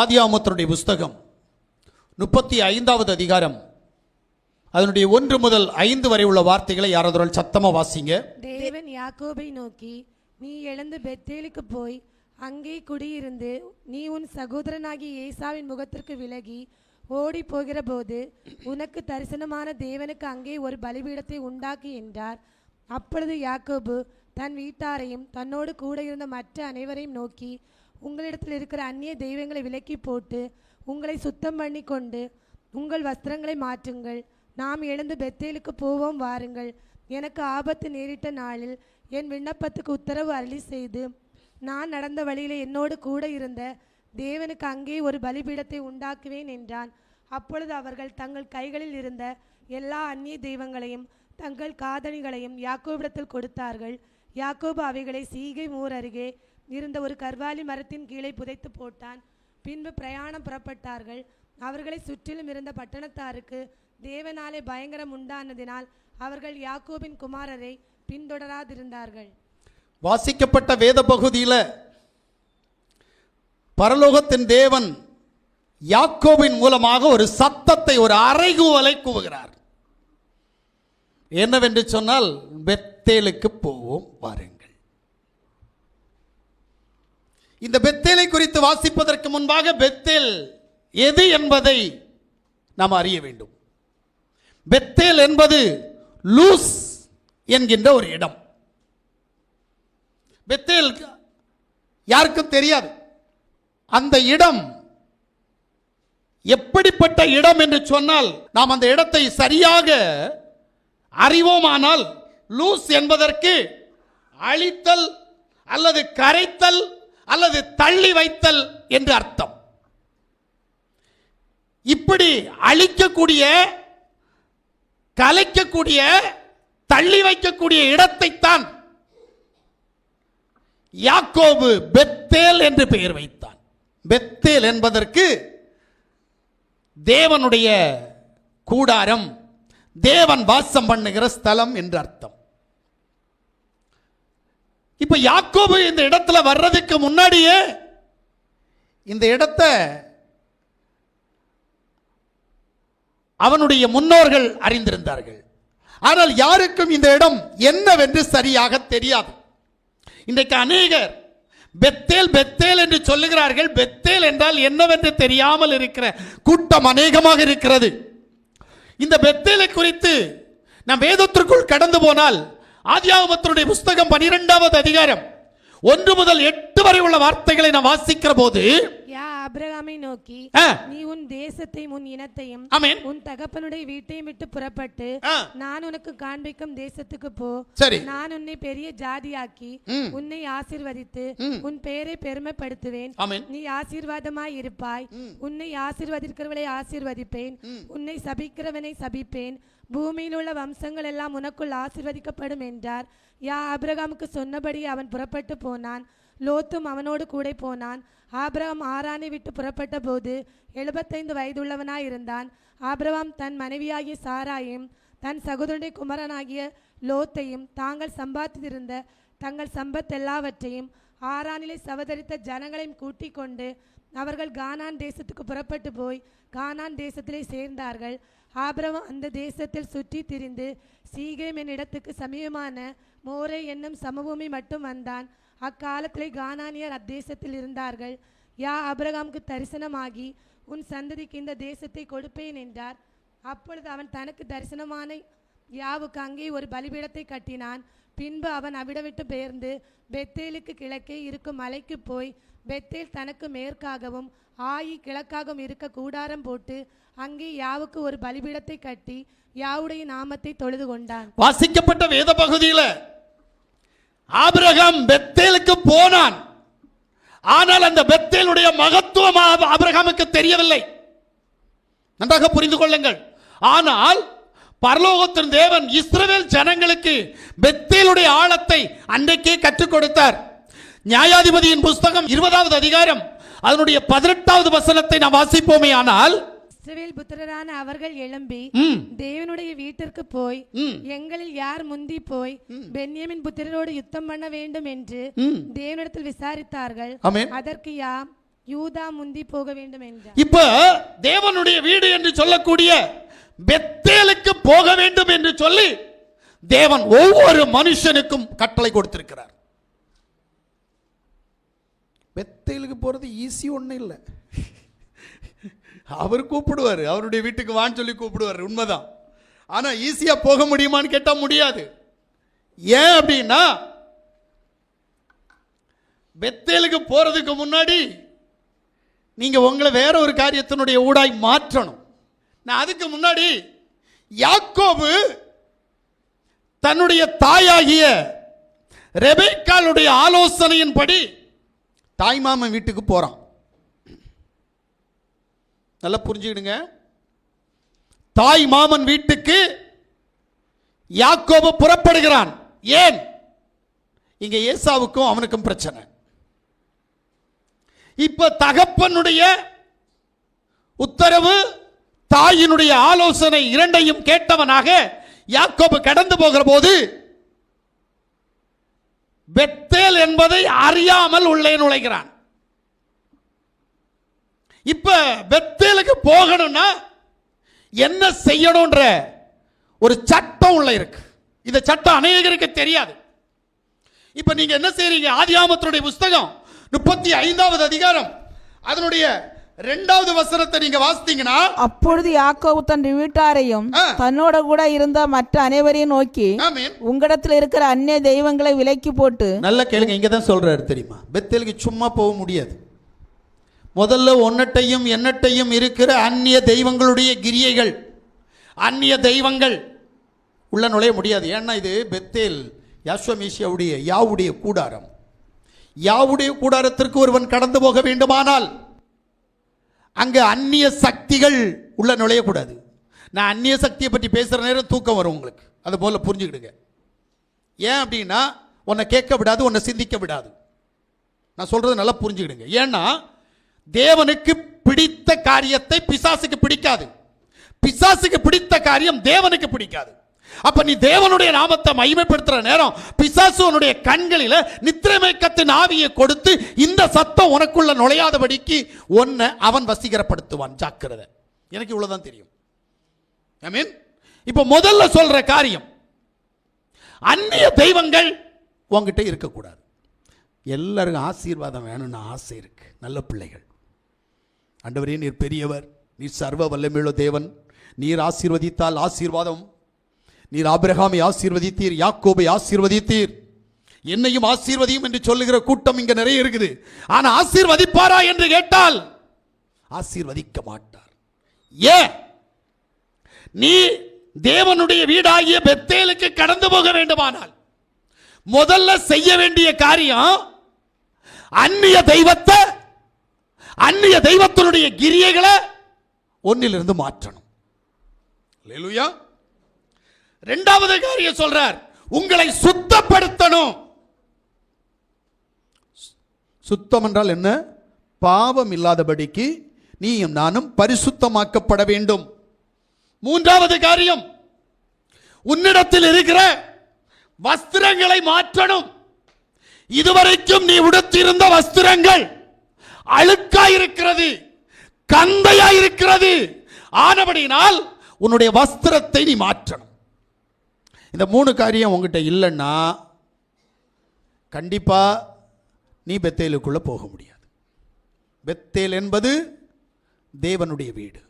ஆதியாமத்தருடைய புஸ்தகம் முப்பத்தி ஐந்தாவது அதிகாரம். அதனுடைய ஒன்று முதல் ஐந்து வரை உள்ள வார்த்தைகளை யாராவது சத்தமா வாசிங்க. தேவன் யாக்கோபை நோக்கி நீ எழுந்து பெத்தேலுக்கு போய் அங்கே குடியிருந்து நீ உன் சகோதரனாகி ஏசாவின் முகத்திற்கு விலகி ஓடி போகிற போது உனக்கு தரிசனமான தேவனுக்கு அங்கே ஒரு பலிபீடத்தை உண்டாக்கி என்றார். அப்பொழுது யாக்கோபு தன் வீட்டாரையும் தன்னோடு கூட இருந்த மற்ற அனைவரையும் நோக்கி உங்களிடத்தில் இருக்கிற அந்நிய தெய்வங்களை விலக்கி போட்டு உங்களை சுத்தம் பண்ணி கொண்டு உங்கள் வஸ்திரங்களை மாற்றுங்கள். நாம் எழுந்து பெத்தேலுக்கு போவோம் வாருங்கள். எனக்கு ஆபத்து நேரிட்ட நாளில் என் விண்ணப்பத்துக்கு உத்தரவு அருளி செய்து நான் நடந்த வழியிலே என்னோடு கூட இருந்த தேவனுக்கு அங்கே ஒரு பலிபீடத்தை உண்டாக்குவேன் என்றான். அப்பொழுது அவர்கள் தங்கள் கைகளில் இருந்த எல்லா அந்நிய தெய்வங்களையும் தங்கள் காதணிகளையும் யாக்கோபிடத்தில் கொடுத்தார்கள். யாக்கோபு அவைகளை சீகை மூர் அருகே இருந்த ஒரு கர்வாலி மரத்தின் கீழே புதைத்து போட்டான். பின்பு பிரயாணம் புறப்பட்டார்கள். அவர்களை சுற்றிலும் இருந்த பட்டணத்தாருக்கு தேவனாலே பயங்கரம் உண்டானதினால் அவர்கள் யாக்கோபின் குமாரரை பின்தொடராதிருந்தார்கள். வாசிக்கப்பட்ட வேத பகுதியில பரலோகத்தின் தேவன் யாக்கோபின் மூலமாக ஒரு சத்தத்தை ஒரு அறைகூவலை கூவுகிறார். என்னவென்று சொன்னால் பெத்தேலுக்கு போவோம் பாருங்கள் இந்த பெத்தேலை குறித்து வாசிப்பதற்கு முன்பாக பெத்தேல் எது என்பதை நாம் அறிய வேண்டும். பெத்தேல் என்பது லூஸ் என்கின்ற ஒரு இடம். பெத்தேல் யாருக்கும் தெரியாது. அந்த இடம் எப்படிப்பட்ட இடம் என்று சொன்னால் நாம் அந்த இடத்தை சரியாக அறிவோமானால் லூஸ் என்பதற்கு அழித்தல் அல்லது கரைத்தல் அல்லது தள்ளி வைத்தல் என்று அர்த்தம். இப்படி அழிக்கக்கூடிய கலைக்கக்கூடிய தள்ளி வைக்கக்கூடிய இடத்தைத்தான் யாக்கோபு பெத்தேல் என்று பெயர் வைத்தான். பெத்தேல் என்பதற்கு தேவனுடைய கூடாரம் தேவன் வாசம் பண்ணுகிற ஸ்தலம் என்று அர்த்தம். இப்ப யாக்கோபு இந்த இடத்துல வர்றதுக்கு முன்னாடியே இந்த இடத்தை அவனுடைய முன்னோர்கள் அறிந்திருந்தார்கள். ஆனால் யாருக்கும் இந்த இடம் என்னவென்று சரியாக தெரியாது. இன்றைக்கு அநேகர் பெத்தேல் பெத்தேல் என்று சொல்லுகிறார்கள். பெத்தேல் என்றால் என்னவென்று தெரியாமல் இருக்கிற கூட்டம் அநேகமாக இருக்கிறது. இந்த பெத்தேலை குறித்து நாம் வேதத்திற்குள் கடந்து போனால் ஆதியாகமத்தினுடைய புஸ்தகம் பனிரெண்டாவது அதிகாரம். ஒன்று முதல் எட்டு வரை உள்ள வார்த்தைகளை நாம் வாசிக்கிற போது யா ஆபிரகாமை நோக்கி நீ உன் தேசத்தையும் உன் இனத்தையும் உன் தகப்பனுடைய வீட்டையும் விட்டு புறப்பட்டு நான் உனக்கு காண்பிக்கும் தேசத்துக்கு போ. நான் உன்னை பெரிய ஜாதியாக்கி. உன்னை ஆசீர்வதித்து. உன் பெயரை பெருமைப்படுத்துவேன். நீ ஆசீர்வாதமாய் இருப்பாய். உன்னை ஆசீர்வதிக்கிறவளை ஆசீர்வதிப்பேன். உன்னை சபிக்கிறவனை சபிப்பேன். பூமியில் உள்ள வம்சங்கள் எல்லாம் உனக்குள் ஆசீர்வதிக்கப்படும் என்றார். யா ஆபிரகாமுக்கு சொன்னபடி அவன் புறப்பட்டு போனான். லோத்தும் அவனோடு கூட போனான். ஆபிரகாம் ஆரானை விட்டு புறப்பட்ட போது எழுபத்தைந்து வயதுள்ளவனாய் இருந்தான் ஆபிரகாம் தன் மனைவியாகிய சாராயும் தன் சகோதரனுடைய குமரனாகிய லோத்தையும் தாங்கள் சம்பாதித்திருந்த தங்கள் சம்பத் எல்லாவற்றையும் ஆரானிலே சவதரித்த ஜனங்களையும் கூட்டிக் கொண்டு அவர்கள் கானான் தேசத்துக்கு புறப்பட்டு போய் கானான் தேசத்திலே சேர்ந்தார்கள். ஆபிரகாம் அந்த தேசத்தில் சுற்றி திரிந்து சீகேம் என் இடத்துக்கு சமீபமான மோரே என்னும் சமபூமி மட்டும் வந்தான். அக்காலத்திலே கானானியர் அத்தேசத்தில் இருந்தார்கள். யா ஆபிரகாமுக்கு தரிசனமாகி உன் சந்ததிக்கு இந்த தேசத்தை கொடுப்பேன் என்றார். அப்பொழுது அவன் தனக்கு தரிசனமான யாவுக்கு அங்கே ஒரு பலிபீடத்தை கட்டினான். பின்பு அவன் அவிடவிட்டு பெயர்ந்து பெத்தேலுக்கு கிழக்கே இருக்கும் மலைக்கு போய் பெத்தேல் தனக்கு மேற்காகவும் ஆயி கிழக்காகவும் இருக்க கூடாரம் போட்டு அங்கே யாவுக்கு ஒரு பலிபீடத்தை கட்டி யாவுடைய நாமத்தை தொழுது கொண்டான். வாசிக்கப்பட்ட வேத பகுதியில ஆபிரகாம் பெத்தேலுக்கு போனான். ஆனால் அந்த பெத்தேலுடைய மகத்துவம் ஆபிரகாமுக்கு தெரியவில்லை. நன்றாக புரிந்து கொள்ளுங்கள். ஆனால் பரலோகத்தின் தேவன் இஸ்ரவேல் ஜனங்களுக்கு பெத்தேலுடைய ஆழத்தை அன்றைக்கே கற்றுக் கொடுத்தார். நியாயாதிபதியின் புஸ்தகம் இருபதாவது அதிகாரம் அதனுடைய பதினெட்டாவது வசனத்தை நாம் வாசிப்போமே ஆனால் இஸ்ரவேல் புத்திரரான அவர்கள் எழும்பி தேவனுடைய வீட்டிற்கு போய் எங்களில் யார் முந்தி போய் பென்யமின் புத்திரரோடு யுத்தம் பண்ண வேண்டும் என்று. தேவனிடத்தில் விசாரித்தார்கள். அதற்கு யாம் யூதா முந்தி போக வேண்டும் என்றார். இப்ப தேவனுடைய வீடு என்று சொல்லக்கூடிய பெத்தேலுக்கு போக வேண்டும் என்று சொல்லி தேவன் ஒவ்வொரு மனுஷனுக்கும் கட்டளை கொடுத்திருக்கிறார். பெத்தேலுக்கு போறது ஈஸி ஒன்றும் இல்லை. அவர் கூப்பிடுவார். அவருடைய வீட்டுக்கு வான்னு சொல்லி கூப்பிடுவார். உண்மைதான். ஆனால் ஈஸியாக போக முடியுமான்னு கேட்டால் முடியாது. ஏன் அப்படின்னா பெத்தேலுக்கு போகிறதுக்கு முன்னாடி நீங்கள் உங்களை வேற ஒரு காரியத்தினுடைய ஊடாய் மாற்றணும். நான் அதுக்கு முன்னாடி யாக்கோபு தன்னுடைய தாயாகிய ரெபேக்காளுடைய ஆலோசனையின்படி தாய்மாமன் வீட்டுக்கு போகிறான் நல்லா புரிஞ்சுக்கிடுங்க. தாய் மாமன் வீட்டுக்கு யாக்கோபு புறப்படுகிறான். ஏன்? இங்க ஏசாவுக்கும் அவனுக்கும் பிரச்சனை. இப்ப தகப்பனுடைய உத்தரவு தாயினுடைய ஆலோசனை இரண்டையும் கேட்டவனாக யாக்கோபு கடந்து போகிற போது பெத்தேல் என்பதை அறியாமல் உள்ளே நுழைகிறான். இப்ப பெத்தேலுக்கு போகணும்னா என்ன செய்யணும்ன்ற ஒரு சட்டம் உள்ள இருக்கு. இந்த சட்டம் அநேகருக்கு தெரியாது. இப்ப நீங்க என்ன செய்றீங்க? ஆதியாமத்தினுடைய புஸ்தகம் முப்பத்தி ஐந்தாவது அதிகாரம். அதனுடைய ரெண்டாவது வசனத்தை நீங்க வாசித்தீங்கன்னா அப்பொழுது யாக்கோபு தன் வீட்டாரையும். தன்னோட கூட இருந்த மற்ற அனைவரையும் நோக்கி உங்களிடத்தில் இருக்கிற அந்நிய தெய்வங்களை விலக்கி போட்டு நல்லா கேளுங்க இங்க தான் சொல்றாரு தெரியுமா? பெத்தேலுக்கு சும்மா போக முடியாது. முதல்ல ஒன்னட்டையும் எண்ணட்டையும் இருக்கிற அந்நிய தெய்வங்களுடைய கிரியைகள் அந்நிய தெய்வங்கள். உள்ள நுழைய முடியாது. ஏன்னா இது பெத்தேல் யாஸ்வமேசியாவுடைய யாவுடைய கூடாரம். யாவுடைய கூடாரத்திற்கு ஒருவன் கடந்து போக வேண்டுமானால் அங்கே அந்நிய சக்திகள் உள்ள நுழையக்கூடாது. நான் அந்நிய சக்தியை பற்றி பேசுகிற நேரம் தூக்கம் வரும் உங்களுக்கு. அது போல புரிஞ்சுக்கிடுங்க. ஏன் அப்படின்னா உன்னை கேட்க விடாது உன்னை சிந்திக்க விடாது. நான் சொல்கிறது நல்லா புரிஞ்சுக்கிடுங்க. ஏன்னா தேவனுக்கு பிடித்த காரியத்தை பிசாசுக்கு பிடிக்காது. பிசாசுக்கு பிடித்த காரியம் தேவனுக்கு பிடிக்காது. அப்ப நீ தேவனுடைய நாமத்தை மகிமைப்படுத்துற நேரம் பிசாசு உன்னுடைய கண்களில நித்திரமயக்கத்தின் ஆவியை கொடுத்து இந்த சத்தம் உனக்குள்ள நுழையாதபடிக்கு ஒன்ன அவன் வசீகரப்படுத்துவான். ஜாக்கிரதை. எனக்கு இவ்வளவுதான் தெரியும். ஐ மீன் இப்போ முதல்ல சொல்ற காரியம் அந்நிய தெய்வங்கள் உங்ககிட்ட இருக்கக்கூடாது. எல்லாருக்கும் ஆசீர்வாதம் வேணும்னு ஆசை இருக்கு. நல்ல பிள்ளைகள். ஆண்டவரே நீர் பெரியவர் நீர் சர்வ வல்லமையுள்ள தேவன். நீர் ஆசீர்வதித்தால் ஆசீர்வாதம். நீர் ஆபிரகாமை ஆசீர்வதித்தீர் யாக்கோபை ஆசீர்வதித்தீர். என்னையும் ஆசீர்வதியும் என்று சொல்லுகிற கூட்டம் இங்கே நிறைய இருக்குது. ஆனால் ஆசீர்வதிப்பாரா என்று கேட்டால் ஆசீர்வதிக்க மாட்டார். ஏன்? நீ தேவனுடைய வீடாகிய பெத்தேலுக்கு கடந்து போக வேண்டுமானால் முதல்ல செய்ய வேண்டிய காரியம் அந்நிய தெய்வத்தை அந்நிய தெய்வத்தினுடைய கிரியைகளை ஒன்னிலிருந்து மாற்றணும். அல்லேலூயா ரெண்டாவது காரியம் சொல்றார் உங்களை சுத்தப்படுத்தணும். சுத்தம் என்றால் என்ன? பாவம் இல்லாதபடிக்கு நீயும் நானும் பரிசுத்தமாக்கப்பட வேண்டும். மூன்றாவது காரியம் உன்னிடத்தில் இருக்கிற வஸ்திரங்களை மாற்றணும். இதுவரைக்கும் நீ உடுத்திருந்த வஸ்திரங்கள் அழுக்காயிருக்கிறது கந்தையாயிருக்கிறது ஆனபடியினால் உன்னுடைய வஸ்திரத்தை நீ மாற்றணும். இந்த மூணு காரியம் உங்ககிட்ட இல்லைன்னா கண்டிப்பாக நீ பெத்தேலுக்குள்ளே போக முடியாது. பெத்தேல் என்பது தேவனுடைய வீடு.